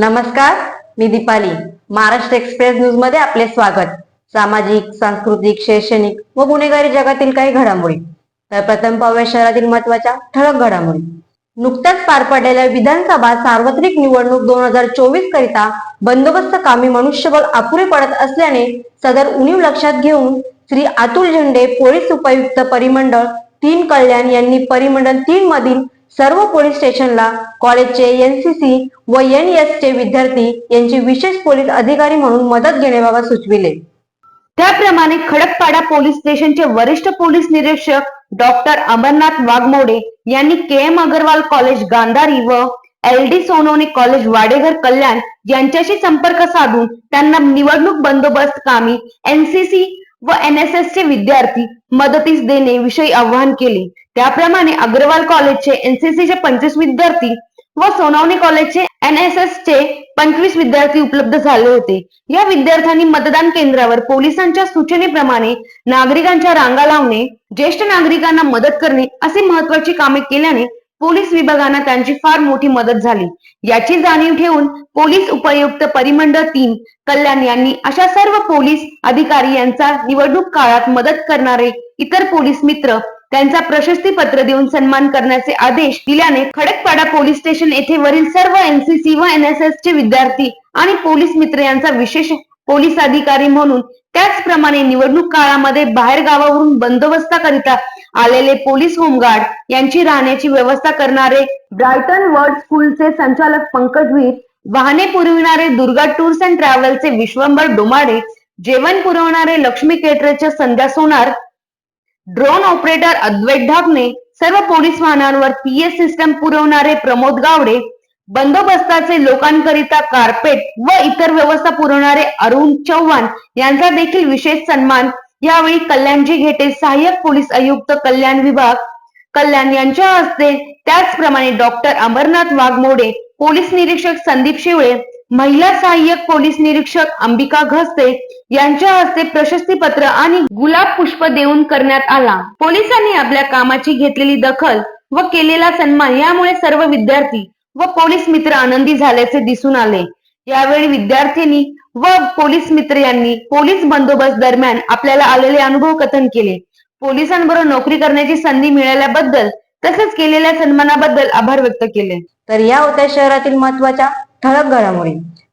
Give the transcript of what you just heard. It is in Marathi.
नमस्कार मी दीपाली. महाराष्ट्र एक्सप्रेस न्यूजमध्ये आपले स्वागत. सामाजिक सांस्कृतिक शैक्षणिक व गुन्हेगारी जगातील काही घडामोडी. तर प्रथम पाहूया शहरातील महत्त्वाच्या ठळक घडामोडी. नुकत्याच पार पडलेल्या विधानसभा सार्वत्रिक निवडणूक दोन हजार चोवीस करिता बंदोबस्त कामी मनुष्यबळ अपुरे पडत असल्याने सदर उणीव लक्षात घेऊन श्री अतुल झेंडे पोलीस उपायुक्त परिमंडळ तीन कल्याण यांनी परिमंडळ तीन मधील सर्व पोलीस स्टेशनला कॉलेजचे एनसीसी व एन एस चे विद्यार्थी यांची विशेष पोलीस अधिकारी म्हणून मदत घेण्याबाबत सुचविले. त्याप्रमाणे खडकपाडा पोलीस स्टेशनचे वरिष्ठ पोलीस निरीक्षक डॉक्टर अमरनाथ वाघमोडे यांनी K M Agarwal college Gandhari व L D Sonawane college Wadeghar Kalyan यांच्याशी संपर्क साधून त्यांना निवडणूक बंदोबस्त कामी एनसीसी व एनएसएस चे विद्यार्थी मदतीस देणे विषयी आवाहन केले. त्याप्रमाणे अग्रवाल कॉलेजचे एनसीसी चे पंचवीस विद्यार्थी व सोनावणे कॉलेजचे एनएसएस चे पंचवीस विद्यार्थी उपलब्ध झाले होते. या विद्यार्थ्यांनी मतदान केंद्रावर पोलिसांच्या सूचनेप्रमाणे नागरिकांच्या रांगा लावणे ज्येष्ठ नागरिकांना मदत करणे असे महत्वाची कामे केल्याने पोलीस विभागांना त्यांची फार मोठी मदत झाली. याची जाणीव ठेवून पोलीस उपायुक्त परिमंडळ तीन कल्याण यांनी अशा सर्व पोलीस अधिकारी यांचा निवडणूक काळात मदत करणारे इतर पोलीस मित्र त्यांचा प्रशस्ती पत्र देऊन सन्मान करण्याचे आदेश दिल्याने खडकपाडा पोलीस स्टेशन येथे वरील सर्व एनसीसी व एनएसएस चे विद्यार्थी आणि पोलीस मित्र यांचा विशेष पोलीस अधिकारी म्हणून त्याचप्रमाणे निवडणूक काळामध्ये बाहेर गावावरून बंदोबस्ताकरिता आलेले पोलीस होमगार्ड यांची राहण्याची व्यवस्था करणारे ब्रायटन वर्ल्ड स्कूलचे संचालक पंकज वीर वाहने पुरविणारे दुर्गा टूर्स अँड ट्रॅव्हल्सचे विश्वंभर डोमाडे जेवण पुरवणारे लक्ष्मी केटरेच्या संध्या सोनार ड्रोन ऑपरेटर अद्वैत ढाकणे सर्व पोलीस वाहनांवर पीएस सिस्टम पुरवणारे प्रमोद गावडे बंदोबस्ताचे लोकांकरिता कार्पेट व इतर व्यवस्था पुरवणारे अरुण चव्हाण यांचा देखील विशेष सन्मान. यावेळी कल्याणजी घेटे सहाय्यक पोलीस आयुक्त कल्याण विभाग. कल्याण यांच्या हस्ते त्याचप्रमाणे डॉक्टर अमरनाथ वाघमोडे पोलीस निरीक्षक संदीप शिवळे महिला सहाय्यक पोलीस निरीक्षक अंबिका घसते यांच्या हस्ते प्रशस्ती पत्र आणि गुलाब पुष्प देऊन करण्यात आला. पोलिसांनी आपल्या कामाची घेतलेली दखल व केलेला सन्मान यामुळे सर्व विद्यार्थी व पोलीस मित्र आनंदी झाल्याचे दिसून आले. यावेळी विद्यार्थिनी व पोलीस मित्र यांनी पोलीस बंदोबस्त दरम्यान आपल्याला आलेले अनुभव कथन केले. पोलिसांबरोबर नोकरी करण्याची संधी मिळाल्याबद्दल तसेच केलेल्या सन्मानाबद्दल आभार व्यक्त केले. तर या होत्या शहरातील महत्त्वाच्या ठळक घडामोडी.